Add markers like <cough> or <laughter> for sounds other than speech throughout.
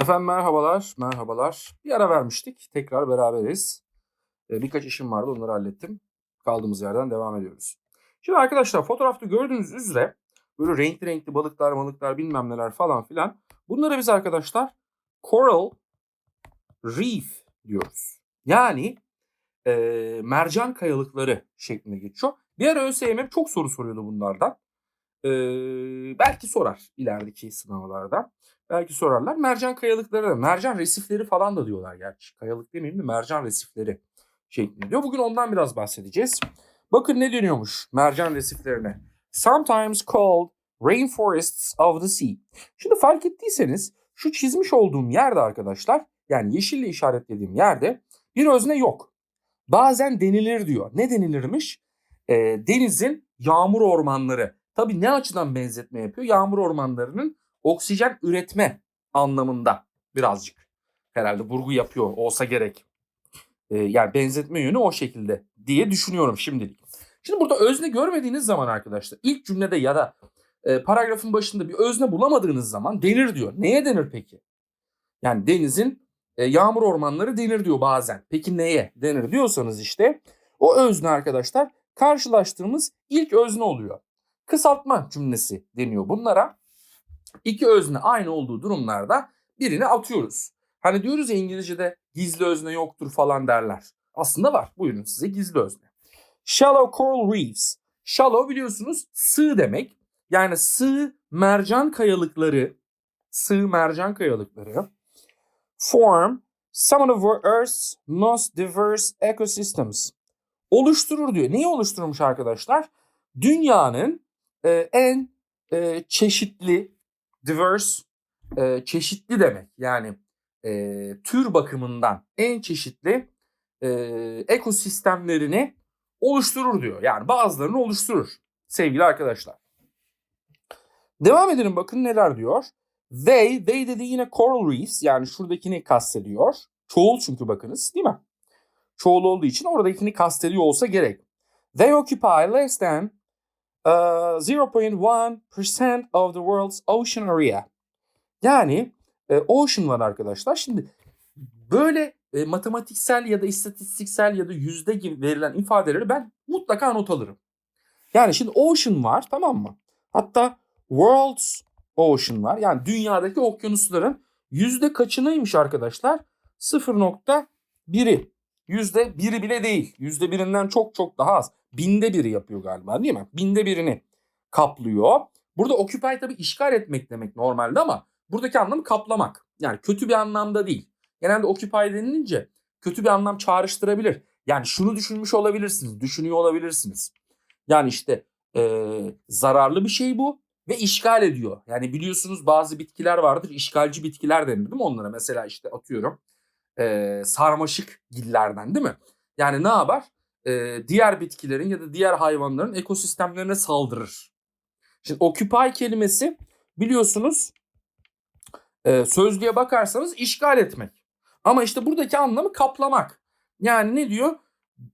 Efendim merhabalar, merhabalar. Bir ara vermiştik. Tekrar beraberiz. Ee, birkaç işim vardı, onları hallettim. Kaldığımız yerden devam ediyoruz. Şimdi arkadaşlar fotoğrafta gördüğünüz üzere böyle renkli renkli balıklar, balıklar bilmem neler falan filan. Bunlara biz arkadaşlar coral reef diyoruz. Yani e, mercan kayalıkları şeklinde geçiyor. Ara ÖSYM çok soru soruyordu bunlardan. Ee, belki sorar ilerideki sınavlarda. Belki sorarlar. Mercan kayalıkları da, mercan resifleri falan da diyorlar gerçi. Kayalık demeyeyim de mercan resifleri şeklinde diyor. Bugün ondan biraz bahsedeceğiz. Bakın ne deniyormuş mercan resiflerine. Sometimes called rainforests of the sea. Şimdi fark ettiyseniz şu çizmiş olduğum yerde arkadaşlar yani yeşille işaretlediğim yerde bir özne yok. Bazen denilir diyor. Ne denilirmiş? Ee, denizin yağmur ormanları. Tabii ne açıdan benzetme yapıyor? Yağmur ormanlarının oksijen üretme anlamında birazcık herhalde vurgu yapıyor olsa gerek. Ee, yani benzetme yönü o şekilde diye düşünüyorum şimdilik. Şimdi burada özne görmediğiniz zaman arkadaşlar ilk cümlede ya da e, paragrafın başında bir özne bulamadığınız zaman denir diyor. Neye denir peki? Yani denizin e, yağmur ormanları denir diyor bazen. Peki neye denir diyorsanız işte o özne arkadaşlar karşılaştığımız ilk özne oluyor. Kısaltma cümlesi deniyor bunlara. İki özne aynı olduğu durumlarda birini atıyoruz. Hani diyoruz ya İngilizce'de gizli özne yoktur falan derler. Aslında var. Buyurun size gizli özne. Shallow coral reefs. Shallow biliyorsunuz sığ demek. Yani sığ mercan kayalıkları, sığ mercan kayalıkları form some of the Earth's most diverse ecosystems. Oluşturur diyor. Neyi oluşturmuş arkadaşlar? Dünyanın e, en e, çeşitli, diverse, e, çeşitli demek. Yani e, tür bakımından en çeşitli e, ekosistemlerini oluşturur diyor. Yani bazılarını oluşturur sevgili arkadaşlar. Devam edelim bakın neler diyor. They, they dedi yine coral reefs yani şuradakini kastediyor. Çoğul çünkü bakınız değil mi? Çoğul olduğu için oradakini kastediyor olsa gerek. They occupy less than uh, 0.1% of the world's ocean area. Yani e, ocean var arkadaşlar. Şimdi böyle e, matematiksel ya da istatistiksel ya da yüzde gibi verilen ifadeleri ben mutlaka not alırım. Yani şimdi ocean var tamam mı? Hatta world's ocean var. Yani dünyadaki okyanusların yüzde kaçınıymış arkadaşlar? 0.1'i. Yüzde biri bile değil. Yüzde birinden çok çok daha az. Binde biri yapıyor galiba değil mi? Binde birini kaplıyor. Burada occupy tabii işgal etmek demek normalde ama buradaki anlamı kaplamak. Yani kötü bir anlamda değil. Genelde occupy denilince kötü bir anlam çağrıştırabilir. Yani şunu düşünmüş olabilirsiniz, düşünüyor olabilirsiniz. Yani işte e, zararlı bir şey bu ve işgal ediyor. Yani biliyorsunuz bazı bitkiler vardır, işgalci bitkiler denir değil mi onlara? Mesela işte atıyorum e, sarmaşık gillerden değil mi? Yani ne yapar? E, diğer bitkilerin ya da diğer hayvanların ekosistemlerine saldırır. Şimdi occupy kelimesi biliyorsunuz e, sözlüğe bakarsanız işgal etmek. Ama işte buradaki anlamı kaplamak. Yani ne diyor?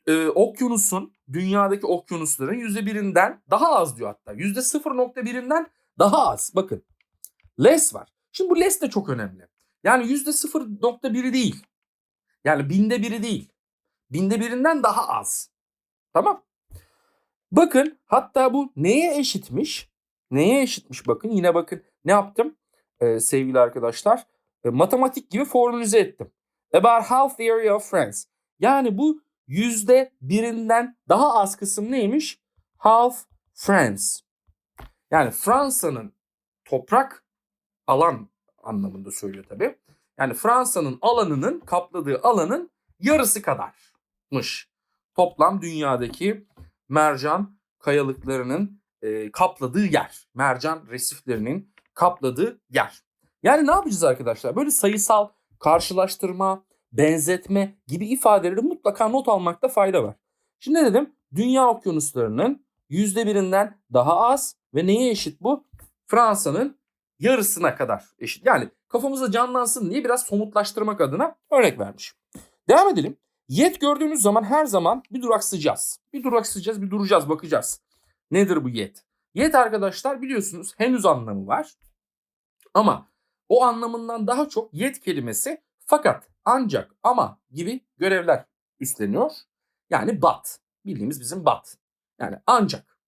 E, okyanusun, dünyadaki okyanusların yüzde birinden daha az diyor hatta. Yüzde 0.1'inden daha az. Bakın. Less var. Şimdi bu less de çok önemli. Yani yüzde 0.1'i değil. Yani binde biri değil. Binde birinden daha az. Tamam. Bakın hatta bu neye eşitmiş? Neye eşitmiş bakın yine bakın ne yaptım ee, sevgili arkadaşlar? E, matematik gibi formülize ettim. About half the area of France. Yani bu yüzde birinden daha az kısım neymiş? Half France. Yani Fransa'nın toprak alan anlamında söylüyor tabii. Yani Fransa'nın alanının kapladığı alanın yarısı kadarmış. Toplam dünyadaki mercan kayalıklarının e, kapladığı yer. Mercan resiflerinin kapladığı yer. Yani ne yapacağız arkadaşlar? Böyle sayısal karşılaştırma, benzetme gibi ifadeleri mutlaka not almakta fayda var. Şimdi ne dedim? Dünya okyanuslarının yüzde birinden daha az ve neye eşit bu? Fransa'nın yarısına kadar eşit. Yani kafamızda canlansın diye biraz somutlaştırmak adına örnek vermiş. Devam edelim. Yet gördüğümüz zaman her zaman bir duraksayacağız. Bir duraksayacağız, bir duracağız, bakacağız. Nedir bu yet? Yet arkadaşlar biliyorsunuz henüz anlamı var. Ama o anlamından daha çok yet kelimesi fakat, ancak, ama gibi görevler üstleniyor. Yani but. Bildiğimiz bizim but. Yani ancak.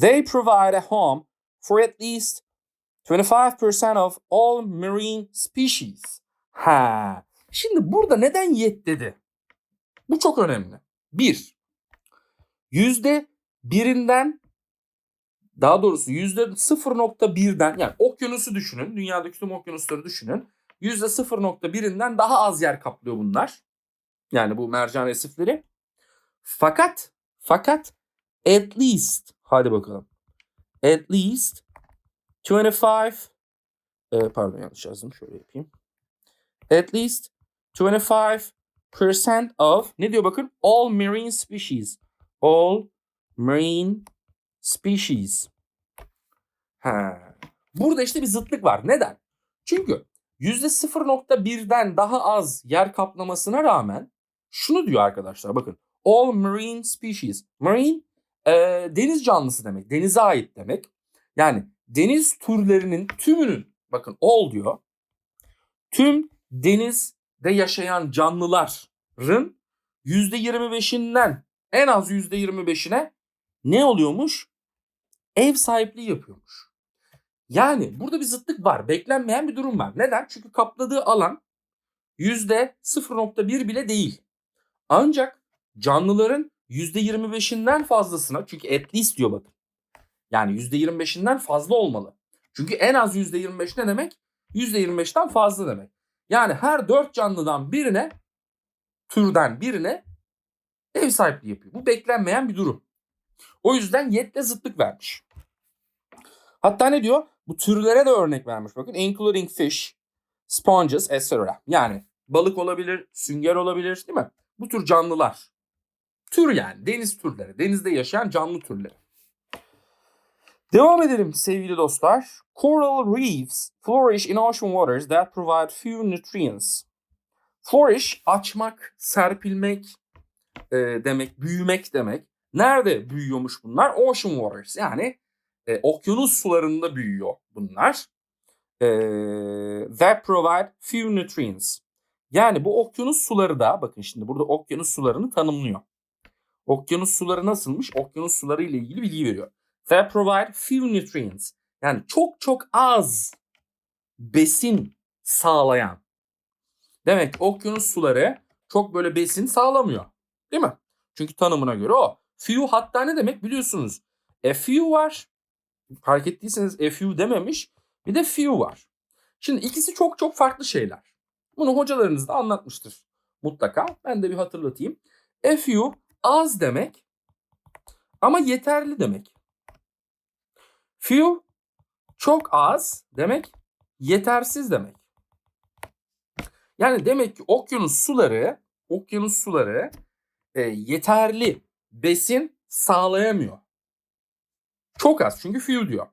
They provide a home for at least 25% of all marine species. Ha. Şimdi burada neden yet dedi? Bu çok önemli. Bir, yüzde birinden daha doğrusu yüzde 0.1'den yani okyanusu düşünün. Dünyadaki tüm okyanusları düşünün. Yüzde 0.1'inden daha az yer kaplıyor bunlar. Yani bu mercan resifleri. Fakat fakat at least hadi bakalım. At least 25 e, pardon yanlış yazdım. Şöyle yapayım. At least 25% of ne diyor bakın? All marine species. All marine species. Ha. Burada işte bir zıtlık var. Neden? Çünkü %0.1'den daha az yer kaplamasına rağmen şunu diyor arkadaşlar bakın. All marine species. Marine e, deniz canlısı demek. Denize ait demek. Yani deniz türlerinin tümünün bakın all diyor. Tüm denizde yaşayan canlıların %25'inden en az %25'ine ne oluyormuş? Ev sahipliği yapıyormuş. Yani burada bir zıtlık var. Beklenmeyen bir durum var. Neden? Çünkü kapladığı alan %0.1 bile değil. Ancak canlıların %25'inden fazlasına çünkü at least diyor bakın. Yani %25'inden fazla olmalı. Çünkü en az %25 ne demek? %25'ten fazla demek. Yani her dört canlıdan birine türden birine ev sahipliği yapıyor. Bu beklenmeyen bir durum. O yüzden yetle zıtlık vermiş. Hatta ne diyor? Bu türlere de örnek vermiş bakın. Including fish, sponges, etc. Yani balık olabilir, sünger olabilir değil mi? Bu tür canlılar. Tür yani deniz türleri. Denizde yaşayan canlı türleri. Devam edelim sevgili dostlar. Coral reefs flourish in ocean waters that provide few nutrients. Flourish açmak, serpilmek e, demek, büyümek demek. Nerede büyüyormuş bunlar? Ocean waters yani e, okyanus sularında büyüyor bunlar. E, that provide few nutrients. Yani bu okyanus suları da bakın şimdi burada okyanus sularını tanımlıyor. Okyanus suları nasılmış? Okyanus suları ile ilgili bilgi veriyor. That provide few nutrients. Yani çok çok az besin sağlayan. Demek okyanus suları çok böyle besin sağlamıyor. Değil mi? Çünkü tanımına göre o. Few hatta ne demek biliyorsunuz. A few var. Fark ettiyseniz a few dememiş. Bir de few var. Şimdi ikisi çok çok farklı şeyler. Bunu hocalarınız da anlatmıştır mutlaka. Ben de bir hatırlatayım. A few az demek ama yeterli demek. Few çok az demek yetersiz demek. Yani demek ki okyanus suları okyanus suları e, yeterli besin sağlayamıyor. Çok az çünkü few diyor.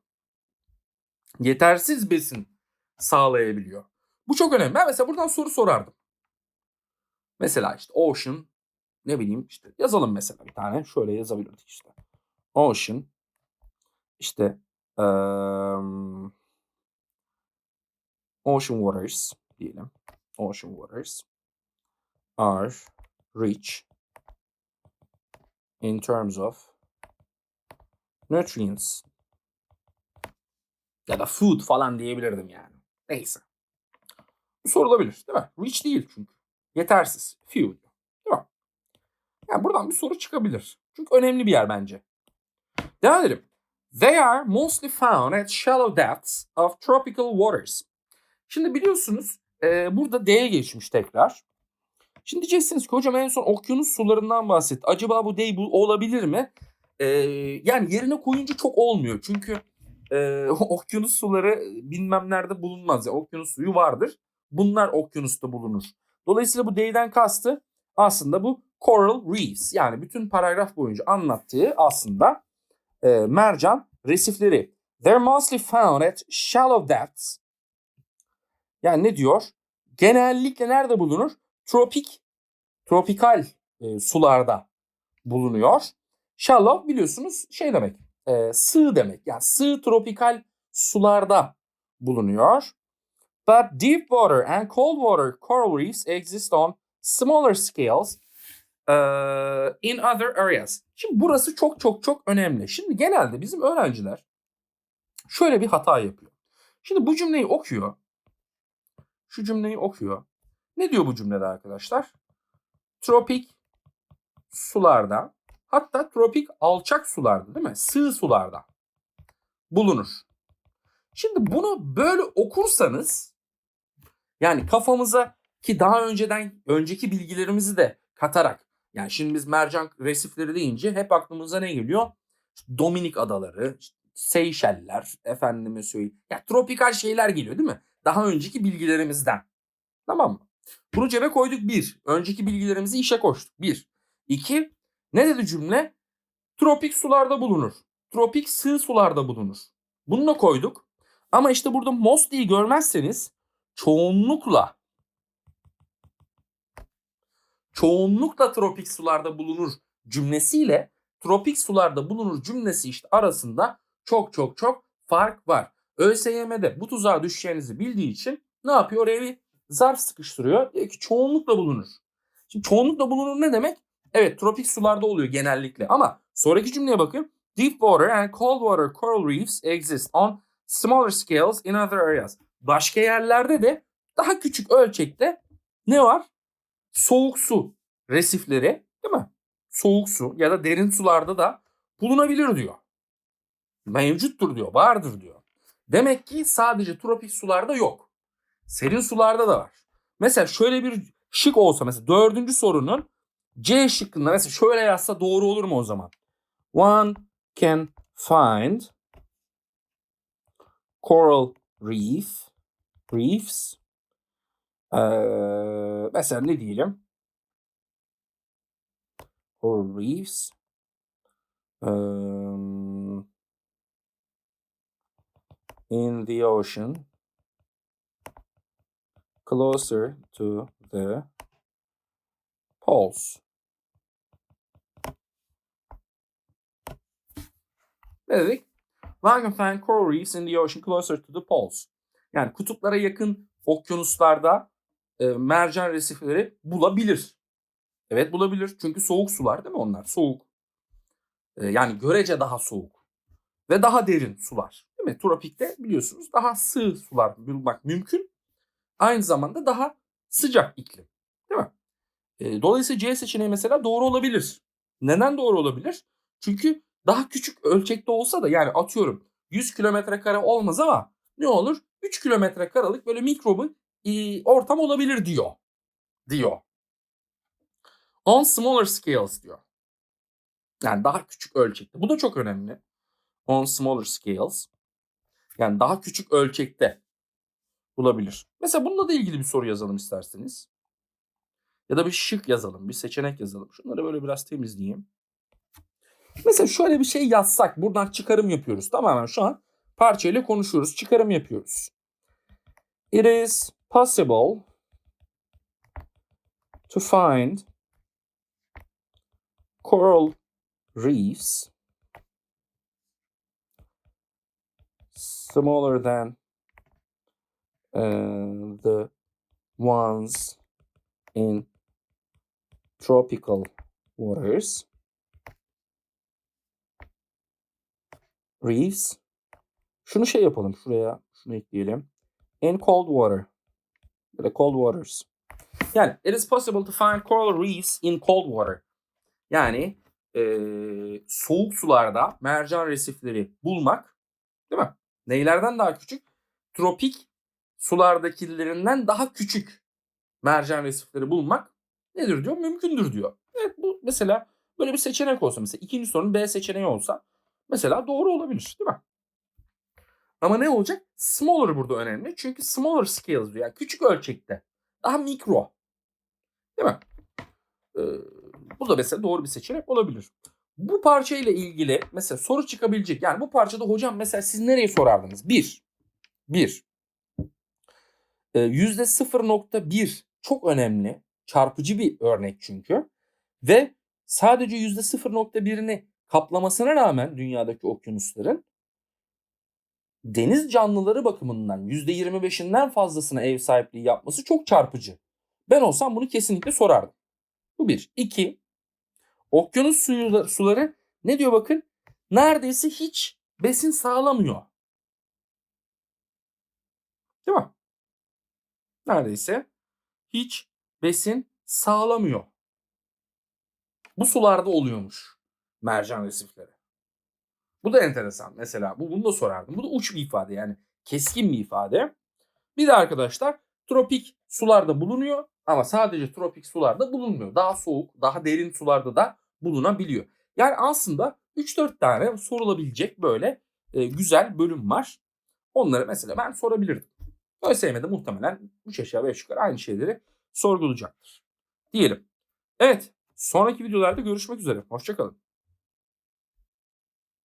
Yetersiz besin sağlayabiliyor. Bu çok önemli. Ben mesela buradan soru sorardım. Mesela işte ocean ne bileyim işte yazalım mesela bir tane. Şöyle yazabilirdik işte. Ocean işte um, ocean waters diyelim. Ocean waters are rich in terms of nutrients ya da food falan diyebilirdim yani. Neyse. Sorulabilir değil mi? Rich değil çünkü. Yetersiz. Few. Değil mi? Yani buradan bir soru çıkabilir. Çünkü önemli bir yer bence. Devam edelim. They are mostly found at shallow depths of tropical waters. Şimdi biliyorsunuz e, burada D'ye geçmiş tekrar. Şimdi diyeceksiniz ki hocam en son okyanus sularından bahsetti. Acaba bu D bu olabilir mi? E, yani yerine koyunca çok olmuyor. Çünkü e, <laughs> okyanus suları bilmem nerede bulunmaz. Yani okyanus suyu vardır. Bunlar okyanusta bulunur. Dolayısıyla bu D'den kastı aslında bu coral reefs. Yani bütün paragraf boyunca anlattığı aslında e, mercan resifleri. They're mostly found at shallow depths. Yani ne diyor? Genellikle nerede bulunur? Tropik, tropikal e, sularda bulunuyor. Shallow biliyorsunuz şey demek, e, sığ demek. Yani sığ tropikal sularda bulunuyor. But deep water and cold water coral reefs exist on smaller scales in other areas. Şimdi burası çok çok çok önemli. Şimdi genelde bizim öğrenciler şöyle bir hata yapıyor. Şimdi bu cümleyi okuyor. Şu cümleyi okuyor. Ne diyor bu cümlede arkadaşlar? Tropik sularda hatta tropik alçak sularda değil mi? Sığ sularda bulunur. Şimdi bunu böyle okursanız yani kafamıza ki daha önceden önceki bilgilerimizi de katarak yani şimdi biz mercan resifleri deyince hep aklımıza ne geliyor? Dominik adaları, Seyşeller, efendime söyleyeyim. Ya tropikal şeyler geliyor değil mi? Daha önceki bilgilerimizden. Tamam mı? Bunu cebe koyduk bir. Önceki bilgilerimizi işe koştuk. Bir. İki. Ne dedi cümle? Tropik sularda bulunur. Tropik sığ sularda bulunur. Bunu da koyduk. Ama işte burada mostly'yi görmezseniz çoğunlukla çoğunlukla tropik sularda bulunur cümlesiyle tropik sularda bulunur cümlesi işte arasında çok çok çok fark var. ÖSYM'de bu tuzağa düşeceğinizi bildiği için ne yapıyor? Oraya bir zarf sıkıştırıyor. Diyor ki çoğunlukla bulunur. Şimdi çoğunlukla bulunur ne demek? Evet tropik sularda oluyor genellikle ama sonraki cümleye bakın. Deep water and cold water coral reefs exist on smaller scales in other areas. Başka yerlerde de daha küçük ölçekte ne var? Soğuk su resifleri değil mi? Soğuk su ya da derin sularda da bulunabilir diyor. Mevcuttur diyor, vardır diyor. Demek ki sadece tropik sularda yok. Serin sularda da var. Mesela şöyle bir şık olsa mesela dördüncü sorunun C şıkkında mesela şöyle yazsa doğru olur mu o zaman? One can find coral reef reefs ee, mesela ne diyelim? Coral reefs um, in the ocean closer to the poles. Ne dedik? Find coral reefs in the ocean closer to the poles. Yani kutuplara yakın okyanuslarda e, mercan resifleri bulabilir. Evet bulabilir. Çünkü soğuk sular değil mi onlar? Soğuk. E, yani görece daha soğuk. Ve daha derin sular. Değil mi? Tropikte biliyorsunuz daha sığ sular bulmak mümkün. Aynı zamanda daha sıcak iklim. Değil mi? E, dolayısıyla C seçeneği mesela doğru olabilir. Neden doğru olabilir? Çünkü daha küçük ölçekte olsa da yani atıyorum 100 kilometre kare olmaz ama ne olur? 3 kilometre karelik böyle mikrobu ortam olabilir diyor. Diyor. On smaller scales diyor. Yani daha küçük ölçekte. Bu da çok önemli. On smaller scales. Yani daha küçük ölçekte bulabilir. Mesela bununla da ilgili bir soru yazalım isterseniz. Ya da bir şık yazalım, bir seçenek yazalım. Şunları böyle biraz temizleyeyim. Mesela şöyle bir şey yazsak, buradan çıkarım yapıyoruz. Tamamen şu an parçayla konuşuyoruz, çıkarım yapıyoruz. It is possible to find coral reefs smaller than uh, the ones in tropical waters. Reefs. Şunu şey yapalım şuraya. Şunu ekleyelim. In cold water. Da cold waters. Yani it is possible to find coral reefs in cold water. Yani e, soğuk sularda mercan resifleri bulmak değil mi? Neylerden daha küçük? Tropik sulardakilerinden daha küçük mercan resifleri bulmak nedir diyor? Mümkündür diyor. Evet bu mesela böyle bir seçenek olsa mesela ikinci sorunun B seçeneği olsa mesela doğru olabilir değil mi? Ama ne olacak? Smaller burada önemli. Çünkü smaller scales diyor. Yani küçük ölçekte. Daha mikro. Değil mi? Ee, bu da mesela doğru bir seçenek olabilir. Bu parça ile ilgili mesela soru çıkabilecek. Yani bu parçada hocam mesela siz nereye sorardınız? Bir. Bir. Ee, yüzde 0.1 çok önemli. Çarpıcı bir örnek çünkü. Ve sadece yüzde 0.1'ini kaplamasına rağmen dünyadaki okyanusların deniz canlıları bakımından %25'inden fazlasına ev sahipliği yapması çok çarpıcı. Ben olsam bunu kesinlikle sorardım. Bu bir. İki, okyanus suyu, suları ne diyor bakın? Neredeyse hiç besin sağlamıyor. Değil mi? Neredeyse hiç besin sağlamıyor. Bu sularda oluyormuş mercan resifleri. Bu da enteresan. Mesela bu bunu da sorardım. Bu da uç bir ifade yani keskin bir ifade. Bir de arkadaşlar tropik sularda bulunuyor ama sadece tropik sularda bulunmuyor. Daha soğuk, daha derin sularda da bulunabiliyor. Yani aslında 3-4 tane sorulabilecek böyle e, güzel bölüm var. Onları mesela ben sorabilirdim. ÖSYM'de muhtemelen 3 aşağı 5 yukarı aynı şeyleri sorgulayacaktır. Diyelim. Evet sonraki videolarda görüşmek üzere. Hoşçakalın.